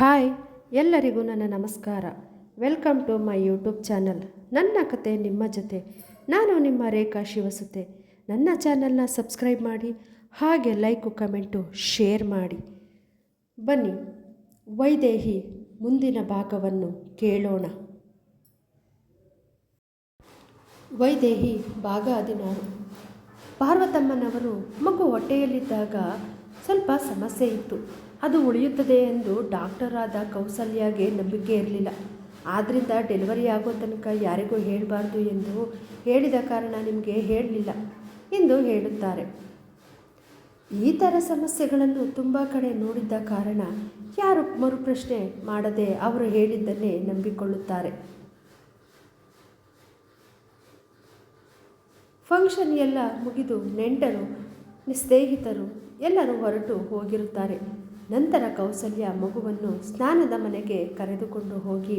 Hi, ಎಲ್ಲರಿಗೂ ನನ್ನ ನಮಸ್ಕಾರ. Welcome to my YouTube channel. ನನ್ನ ಕತೆ ನಿಮ್ಮ ಜೊತೆ. ನಾನು ನಿಮ್ಮ ರೇಖಾ ಶಿವಸುತೆ. ನನ್ನ ಚಾನಲ್ನ ಸಬ್ಸ್ಕ್ರೈಬ್ ಮಾಡಿ, ಹಾಗೆ ಲೈಕು, ಕಮೆಂಟು, ಶೇರ್ ಮಾಡಿ. ಬನ್ನಿ, ವೈದೇಹಿ ಮುಂದಿನ ಭಾಗವನ್ನು ಕೇಳೋಣ. ವೈದೇಹಿ ಭಾಗ ಹದಿನಾರು. ಪಾರ್ವತಮ್ಮನವರು ಮಗು ಹೊಟ್ಟೆಯಲ್ಲಿದ್ದಾಗ ಸ್ವಲ್ಪ ಸಮಸ್ಯೆ ಇತ್ತು. ಅದು ಉಳಿಯುತ್ತದೆ ಎಂದು ಡಾಕ್ಟರ್ ಆದ ಕೌಸಲ್ಯಾಗೆ ನಂಬಿಕೆ ಇರಲಿಲ್ಲ. ಆದ್ದರಿಂದ ಡೆಲಿವರಿ ಆಗೋ ತನಕ ಯಾರಿಗೂ ಹೇಳಬಾರ್ದು ಎಂದು ಹೇಳಿದ ಕಾರಣ ನಿಮಗೆ ಹೇಳಲಿಲ್ಲ ಎಂದು ಹೇಳುತ್ತಾರೆ. ಈ ಥರ ಸಮಸ್ಯೆಗಳನ್ನು ತುಂಬ ಕಡೆ ನೋಡಿದ್ದ ಕಾರಣ ಯಾರು ಮರುಪ್ರಶ್ನೆ ಮಾಡದೆ ಅವರು ಹೇಳಿದ್ದನ್ನೇ ನಂಬಿಕೊಳ್ಳುತ್ತಾರೆ. ಫಂಕ್ಷನ್ ಎಲ್ಲ ಮುಗಿದು ನೆಂಟರು ಸ್ನೇಹಿತರು ಎಲ್ಲರೂ ಹೊರಟು ಹೋಗಿರುತ್ತಾರೆ. ನಂತರ ಕೌಸಲ್ಯ ಮಗುವನ್ನು ಸ್ನಾನದ ಮನೆಗೆ ಕರೆದುಕೊಂಡು ಹೋಗಿ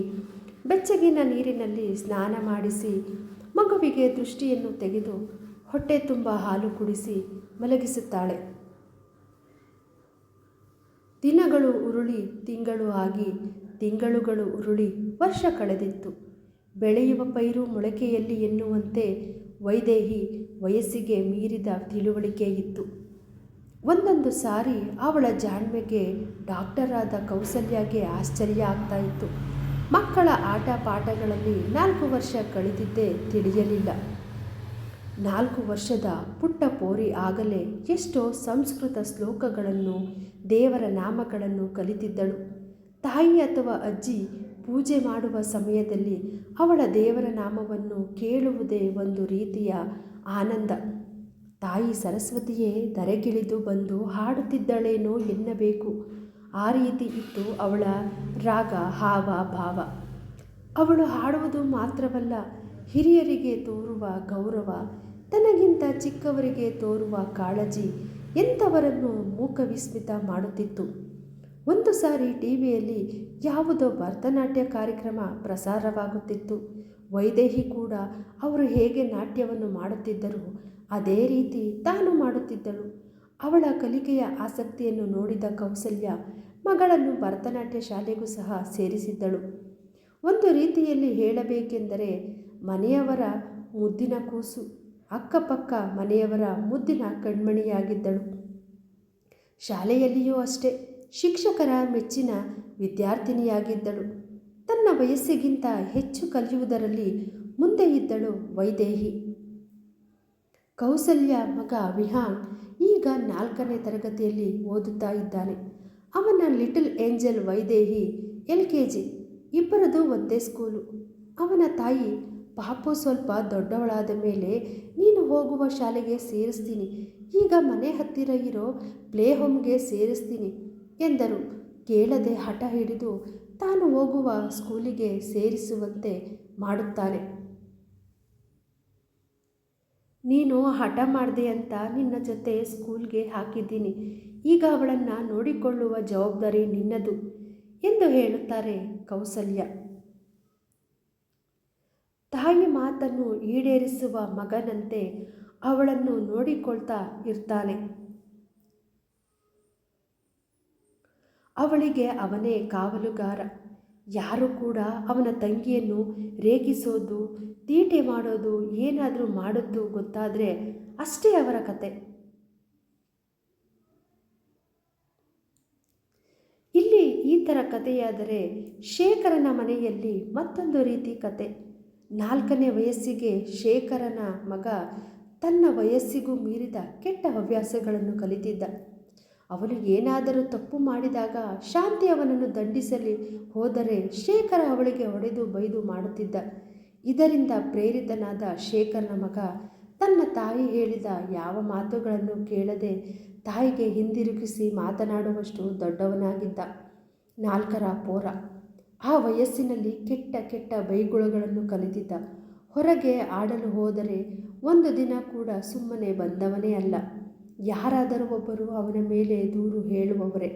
ಬೆಚ್ಚಗಿನ ನೀರಿನಲ್ಲಿ ಸ್ನಾನ ಮಾಡಿಸಿ ಮಗುವಿಗೆ ದೃಷ್ಟಿಯನ್ನು ತೆಗೆದು ಹೊಟ್ಟೆ ತುಂಬ ಹಾಲು ಕುಡಿಸಿ ಮಲಗಿಸುತ್ತಾಳೆ. ದಿನಗಳು ಉರುಳಿ, ತಿಂಗಳು ಆಗಿ ತಿಂಗಳುಗಳು ಉರುಳಿ, ವರ್ಷ ಕಳೆದಿತ್ತು. ಬೆಳೆಯುವ ಪೈರು ಮೊಳಕೆಯಲ್ಲಿ ಎನ್ನುವಂತೆ ವೈದೇಹಿ ವಯಸ್ಸಿಗೆ ಮೀರಿದ ತಿಳುವಳಿಕೆ ಇತ್ತು. ಒಂದೊಂದು ಸಾರಿ ಅವಳ ಜಾಣ್ಮೆಗೆ ಡಾಕ್ಟರ್ ಆದ ಕೌಸಲ್ಯಗೆ ಆಶ್ಚರ್ಯ ಆಗ್ತಾ ಇತ್ತು. ಮಕ್ಕಳ ಆಟ ಪಾಠಗಳಲ್ಲಿ ನಾಲ್ಕು ವರ್ಷ ಕಳೆದಿದ್ದೇ ತಿಳಿಯಲಿಲ್ಲ. ನಾಲ್ಕು ವರ್ಷದ ಪುಟ್ಟ ಪೋರಿ ಆಗಲೇ ಎಷ್ಟೋ ಸಂಸ್ಕೃತ ಶ್ಲೋಕಗಳನ್ನು ದೇವರ ನಾಮಗಳನ್ನು ಕಲಿತಿದ್ದಳು. ತಾಯಿ ಅಥವಾ ಅಜ್ಜಿ ಪೂಜೆ ಮಾಡುವ ಸಮಯದಲ್ಲಿ ಅವಳ ದೇವರ ನಾಮವನ್ನು ಕೇಳುವುದೇ ಒಂದು ರೀತಿಯ ಆನಂದ. ತಾಯಿ ಸರಸ್ವತಿಯೇ, ಧರೆಗಿಳಿದು ಬಂದು ಹಾಡುತ್ತಿದ್ದಳೇನೋ ಎನ್ನಬೇಕು. ಆ ರೀತಿ ಇತ್ತು ಅವಳ ರಾಗ, ಹಾವ, ಭಾವ. ಅವಳು ಹಾಡುವುದು ಮಾತ್ರವಲ್ಲ, ಹಿರಿಯರಿಗೆ ತೋರುವ ಗೌರವ, ತನಗಿಂತ ಚಿಕ್ಕವರಿಗೆ ತೋರುವ ಕಾಳಜಿ ಎಂಥವರನ್ನು ಮೂಕವಿಸ್ಮಿತ ಮಾಡುತ್ತಿತ್ತು. ಒಂದು ಸಾರಿ ಟಿವಿಯಲ್ಲಿ ಯಾವುದೋ ಭರತನಾಟ್ಯ ಕಾರ್ಯಕ್ರಮ ಪ್ರಸಾರವಾಗುತ್ತಿತ್ತು. ವೈದೇಹಿ ಕೂಡ ಅವರು ಹೇಗೆ ನಾಟ್ಯವನ್ನು ಮಾಡುತ್ತಿದ್ದರು ಅದೇ ರೀತಿ ತಾನು ಮಾಡುತ್ತಿದ್ದಳು. ಅವಳ ಕಲಿಕೆಯ ಆಸಕ್ತಿಯನ್ನು ನೋಡಿದ ಕೌಸಲ್ಯ ಮಗಳನ್ನು ಭರತನಾಟ್ಯ ಶಾಲೆಗೂ ಸಹ ಸೇರಿಸಿದ್ದಳು. ಒಂದು ರೀತಿಯಲ್ಲಿ ಹೇಳಬೇಕೆಂದರೆ ಮನೆಯವರ ಮುದ್ದಿನ ಕೂಸು, ಅಕ್ಕಪಕ್ಕ ಮನೆಯವರ ಮುದ್ದಿನ ಕಣ್ಮಣಿಯಾಗಿದ್ದಳು. ಶಾಲೆಯಲ್ಲಿಯೂ ಅಷ್ಟೇ ಶಿಕ್ಷಕರ ಮೆಚ್ಚಿನ ವಿದ್ಯಾರ್ಥಿನಿಯಾಗಿದ್ದಳು. ತನ್ನ ವಯಸ್ಸಿಗಿಂತ ಹೆಚ್ಚು ಕಲಿಯುವುದರಲ್ಲಿ ಮುಂದೆ ಇದ್ದಳು ವೈದೇಹಿ. ಕೌಸಲ್ಯ ಮಗ ವಿಹಾನ್ ಈಗ ನಾಲ್ಕನೇ ತರಗತಿಯಲ್ಲಿ ಓದುತ್ತಾ ಇದ್ದಾನೆ. ಅವನ little angel Vaidehi L K G ಇಬ್ಬರದು ಒಂದೇ ಸ್ಕೂಲು. ಅವನ ತಾಯಿ ಪಾಪು ಸ್ವಲ್ಪ ದೊಡ್ಡವಳಾದ ಮೇಲೆ ನೀನು ಹೋಗುವ ಶಾಲೆಗೆ ಸೇರಿಸ್ತೀನಿ, ಈಗ ಮನೆ ಹತ್ತಿರ ಇರೋ ಪ್ಲೇ ಹೋಮ್ಗೆ ಸೇರಿಸ್ತೀನಿ ಎಂದರು. ಕೇಳದೆ ಹಠ ಹಿಡಿದು ತಾನು ಹೋಗುವ ಸ್ಕೂಲಿಗೆ ಸೇರಿಸುವಂತೆ ಮಾಡುತ್ತಾನೆ. ನೀನು ಹಠ ಮಾಡಿದೆ ಅಂತ ನಿನ್ನ ಜೊತೆ ಸ್ಕೂಲ್ಗೆ ಹಾಕಿದ್ದೀನಿ. ಈಗ ಅವಳನ್ನು ನೋಡಿಕೊಳ್ಳುವ ಜವಾಬ್ದಾರಿ ನಿನ್ನದು ಎಂದು ಹೇಳುತ್ತಾರೆ ಕೌಸಲ್ಯ. ತಾಯಿ ಮಾತನ್ನು ಈಡೇರಿಸುವ ಮಗನಂತೆ ಅವಳನ್ನು ನೋಡಿಕೊಳ್ತಾ ಇರ್ತಾನೆ ಅವಳಿಗೆ ಅವನೇ ಕಾವಲುಗಾರ. ಯಾರು ಕೂಡ ಅವನ ತಂಗಿಯನ್ನು ರೇಗಿಸೋದು, ತೀಟೆ ಮಾಡೋದು, ಏನಾದರೂ ಮಾಡೋದು ಗೊತ್ತಾದರೆ ಅಷ್ಟೇ ಅವರ ಕತೆ. ಇಲ್ಲಿ ಈ ಥರ ಕಥೆಯಾದರೆ ಶೇಖರನ ಮನೆಯಲ್ಲಿ ಮತ್ತೊಂದು ರೀತಿ ಕತೆ. ನಾಲ್ಕನೇ ವಯಸ್ಸಿಗೆ ಶೇಖರನ ಮಗ ತನ್ನ ವಯಸ್ಸಿಗೂ ಮೀರಿದ ಕೆಟ್ಟ ಹವ್ಯಾಸಗಳನ್ನು ಕಲಿತಿದ್ದ. ಅವನು ಏನಾದರೂ ತಪ್ಪು ಮಾಡಿದಾಗ ಶಾಂತಿ ಅವನನ್ನು ದಂಡಿಸಲಿ ಹೋದರೆ ಶೇಖರ ಅವಳಿಗೆ ಹೊಡೆದು ಬೈದು ಮಾಡುತ್ತಿದ್ದ. ಇದರಿಂದ ಪ್ರೇರಿತನಾದ ಶೇಖರನ ಮಗ ತನ್ನ ತಾಯಿ ಹೇಳಿದ ಯಾವ ಮಾತುಗಳನ್ನು ಕೇಳದೆ ತಾಯಿಗೆ ಹಿಂದಿರುಗಿಸಿ ಮಾತನಾಡುವಷ್ಟು ದೊಡ್ಡವನಾಗಿದ್ದ. ನಾಲ್ಕರ ಪೋರ. ಆ ವಯಸ್ಸಿನಲ್ಲಿ ಕೆಟ್ಟ ಕೆಟ್ಟ ಬೈಗುಳಗಳನ್ನು ಕಲಿತಿದ್ದ. ಹೊರಗೆ ಆಡಲು ಹೋದರೆ ಒಂದು ದಿನ ಕೂಡ ಸುಮ್ಮನೆ ಬಂದವನೇ ಅಲ್ಲ. ಯಾರಾದರೂ ಒಬ್ಬರು ಅವನ ಮೇಲೆ ದೂರು ಹೇಳುವವರೇ.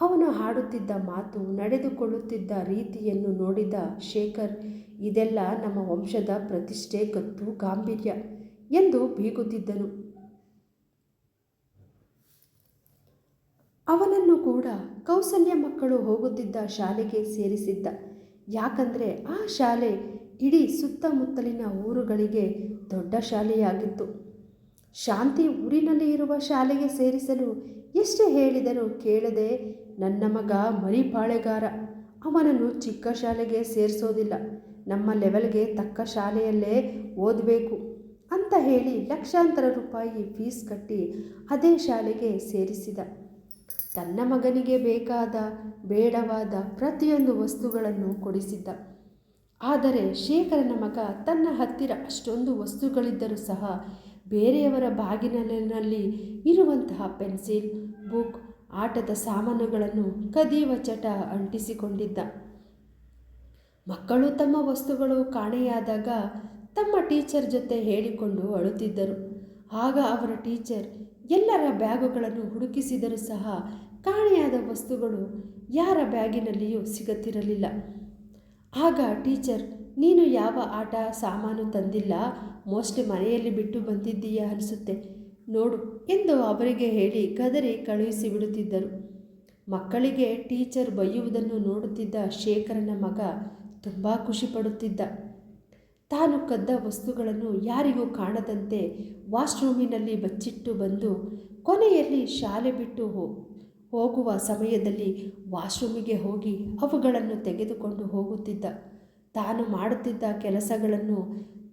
ಅವನು ಹಾಡುತ್ತಿದ್ದ ಮಾತು, ನಡೆದುಕೊಳ್ಳುತ್ತಿದ್ದ ರೀತಿಯನ್ನು ನೋಡಿದ ಶೇಖರ್, ಇದೆಲ್ಲ ನಮ್ಮ ವಂಶದ ಪ್ರತಿಷ್ಠೆ ಕತ್ತು ಗಾಂಭೀರ್ಯ ಎಂದು ಬೀಗುತ್ತಿದ್ದನು. ಅವನನ್ನು ಕೂಡ ಕೌಸಲ್ಯ ಮಕ್ಕಳು ಹೋಗುತ್ತಿದ್ದ ಶಾಲೆಗೆ ಸೇರಿಸಿದ್ದ. ಯಾಕಂದರೆ ಆ ಶಾಲೆ ಇಡೀ ಸುತ್ತಮುತ್ತಲಿನ ಊರುಗಳಿಗೆ ದೊಡ್ಡ ಶಾಲೆಯಾಗಿತ್ತು. ಶಾಂತಿ ಊರಿನಲ್ಲಿ ಇರುವ ಶಾಲೆಗೆ ಸೇರಿಸಲು ಎಷ್ಟು ಹೇಳಿದರೂ ಕೇಳದೆ ನನ್ನ ಮಗ ಮರಿಪಾಳೆಗಾರ. ಅವನನ್ನು ಚಿಕ್ಕ ಶಾಲೆಗೆ ಸೇರಿಸೋದಿಲ್ಲ. ನಮ್ಮ ಲೆವೆಲ್ಗೆ ತಕ್ಕ ಶಾಲೆಯಲ್ಲೇ ಓದಬೇಕು ಅಂತ ಹೇಳಿ ಲಕ್ಷಾಂತರ ರೂಪಾಯಿ ಫೀಸ್ ಕಟ್ಟಿ ಅದೇ ಶಾಲೆಗೆ ಸೇರಿಸಿದ. ತನ್ನ ಮಗನಿಗೆ ಬೇಕಾದ ಬೇಡವಾದ ಪ್ರತಿಯೊಂದು ವಸ್ತುಗಳನ್ನು ಕೊಡಿಸಿದ್ದ. ಆದರೆ ಶೇಖರನ ಮಗ ತನ್ನ ಹತ್ತಿರ ಅಷ್ಟೊಂದು ವಸ್ತುಗಳಿದ್ದರೂ ಸಹ ಬೇರೆಯವರ ಬಾಗಿಲಿನಲ್ಲಿ ಇರುವಂತಹ ಪೆನ್ಸಿಲ್, ಬುಕ್, ಆಟದ ಸಾಮಾನುಗಳನ್ನು ಕದಿಯುವ ಚಟ ಅಂಟಿಸಿಕೊಂಡಿದ್ದ. ಮಕ್ಕಳು ತಮ್ಮ ವಸ್ತುಗಳು ಕಾಣೆಯಾದಾಗ ತಮ್ಮ ಟೀಚರ್ ಜೊತೆ ಹೇಳಿಕೊಂಡು ಅಳುತ್ತಿದ್ದರು. ಆಗ ಅವರ ಟೀಚರ್ ಎಲ್ಲರ ಬ್ಯಾಗುಗಳನ್ನು ಹುಡುಕಿಸಿದರೂ ಸಹ ಕಾಣೆಯಾದ ವಸ್ತುಗಳು ಯಾರ ಬ್ಯಾಗಿನಲ್ಲಿಯೂ ಸಿಗುತ್ತಿರಲಿಲ್ಲ. ಆಗ ಟೀಚರ್ ನೀನು ಯಾವ ಆಟ ಸಾಮಾನು ತಂದಿಲ್ಲ? ಮೋಸ್ಟ್ಲಿ ಮನೆಯಲ್ಲಿ ಬಿಟ್ಟು ಬಂದಿದ್ದೀಯಾ ಅನಿಸುತ್ತೆ. ನೋಡು ಎಂದು ಅವರಿಗೆ ಹೇಳಿ ಗದರಿ ಕಳುಹಿಸಿ ಬಿಡುತ್ತಿದ್ದರು. ಮಕ್ಕಳಿಗೆ ಟೀಚರ್ ಬೈಯುವುದನ್ನು ನೋಡುತ್ತಿದ್ದ ಶೇಖರನ ಮಗ ತುಂಬ ಖುಷಿಪಡುತ್ತಿದ್ದ ತಾನು ಕದ್ದ ವಸ್ತುಗಳನ್ನು ಯಾರಿಗೂ ಕಾಣದಂತೆ ವಾಶ್ರೂಮಿನಲ್ಲಿ ಬಚ್ಚಿಟ್ಟು ಬಂದು ಕೊನೆಯಲ್ಲಿ ಶಾಲೆ ಬಿಟ್ಟು ಹೋಗುವ ಸಮಯದಲ್ಲಿ ವಾಶ್ರೂಮಿಗೆ ಹೋಗಿ ಅವುಗಳನ್ನು ತೆಗೆದುಕೊಂಡು ಹೋಗುತ್ತಿದ್ದ. ತಾನು ಮಾಡುತ್ತಿದ್ದ ಕೆಲಸಗಳನ್ನು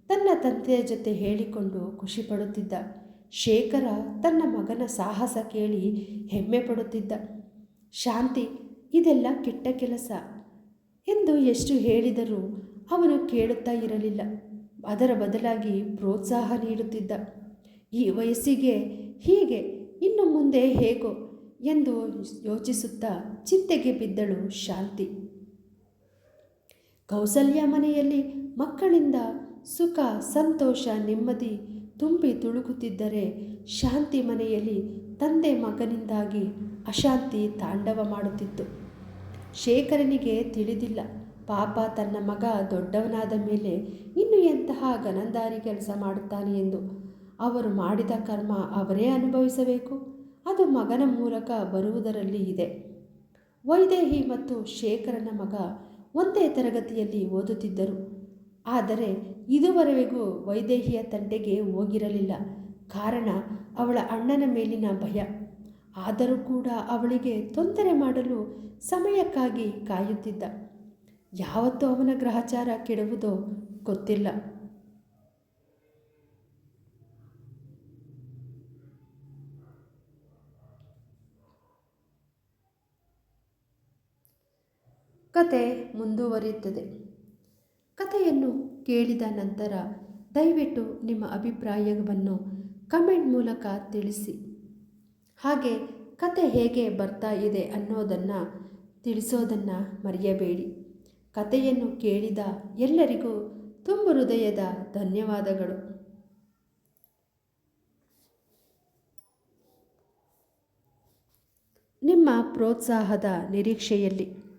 ತನ್ನ ತಂದೆಯ ಜೊತೆ ಹೇಳಿಕೊಂಡು ಖುಷಿಪಡುತ್ತಿದ್ದ ಶೇಖರ ತನ್ನ ಮಗನ ಸಾಹಸ ಕೇಳಿ ಹೆಮ್ಮೆ ಪಡುತ್ತಿದ್ದ. ಶಾಂತಿ, ಇದೆಲ್ಲ ಕೆಟ್ಟ ಕೆಲಸ ಎಂದು ಎಷ್ಟು ಹೇಳಿದರೂ ಅವನು ಕೇಳುತ್ತಾ ಇರಲಿಲ್ಲ. ಅದರ ಬದಲಾಗಿ ಪ್ರೋತ್ಸಾಹ ನೀಡುತ್ತಿದ್ದ. ಈ ವಯಸ್ಸಿಗೆ ಹೀಗೆ, ಇನ್ನು ಮುಂದೆ ಹೇಗೋ ಎಂದು ಯೋಚಿಸುತ್ತಾ ಚಿಂತೆಗೆ ಬಿದ್ದಳು ಶಾಂತಿ. ಕೌಸಲ್ಯ ಮನೆಯಲ್ಲಿ ಮಕ್ಕಳಿಂದ ಸುಖ, ಸಂತೋಷ, ನೆಮ್ಮದಿ ತುಂಬಿ ತುಳುಕುತ್ತಿದ್ದರೆ ಶಾಂತಿ ಮನೆಯಲ್ಲಿ ತಂದೆ ಮಗನಿಂದಾಗಿ ಅಶಾಂತಿ ತಾಂಡವ ಮಾಡುತ್ತಿತ್ತು. ಶೇಖರನಿಗೆ ತಿಳಿದಿಲ್ಲ. ಪಾಪ ತನ್ನ ಮಗ ದೊಡ್ಡವನಾದ ಮೇಲೆ ಇನ್ನು ಎಂತಹ ಗನಂದಾರಿ ಕೆಲಸ ಮಾಡುತ್ತಾನೆ ಎಂದು. ಅವರು ಮಾಡಿದ ಕರ್ಮ ಅವರೇ ಅನುಭವಿಸಬೇಕು. ಅದು ಮಗನ ಮೂಲಕ ಬರುವುದರಲ್ಲಿ ಇದೆ. ವೈದೇಹಿ ಮತ್ತು ಶೇಖರನ ಮಗ ಒಂದೇ ತರಗತಿಯಲ್ಲಿ ಓದುತ್ತಿದ್ದರು. ಆದರೆ ಇದುವರೆಗೂ ವೈದೇಹಿಯ ತಂಟೆಗೆ ಹೋಗಿರಲಿಲ್ಲ. ಕಾರಣ ಅವಳ ಅಣ್ಣನ ಮೇಲಿನ ಭಯ. ಆದರೂ ಕೂಡ ಅವಳಿಗೆ ತೊಂದರೆ ಮಾಡಲು ಸಮಯಕ್ಕಾಗಿ ಕಾಯುತ್ತಿದ್ದ. ಯಾವತ್ತೂ ಅವನ ಗ್ರಹಚಾರ ಕೆಡುವುದೋ ಗೊತ್ತಿಲ್ಲ. ಕತೆ ಮುಂದುವರಿಯುತ್ತದೆ. ಕಥೆಯನ್ನು ಕೇಳಿದ ನಂತರ ದಯವಿಟ್ಟು ನಿಮ್ಮ ಅಭಿಪ್ರಾಯವನ್ನು ಕಮೆಂಟ್ ಮೂಲಕ ತಿಳಿಸಿ. ಹಾಗೆ ಕತೆ ಹೇಗೆ ಬರ್ತಾ ಇದೆ ಅನ್ನೋದನ್ನು ತಿಳಿಸೋದನ್ನು ಮರೆಯಬೇಡಿ. ಕಥೆಯನ್ನು ಕೇಳಿದ ಎಲ್ಲರಿಗೂ ತುಂಬ ಹೃದಯದ ಧನ್ಯವಾದಗಳು. ನಿಮ್ಮ ಪ್ರೋತ್ಸಾಹದ ನಿರೀಕ್ಷೆಯಲ್ಲಿ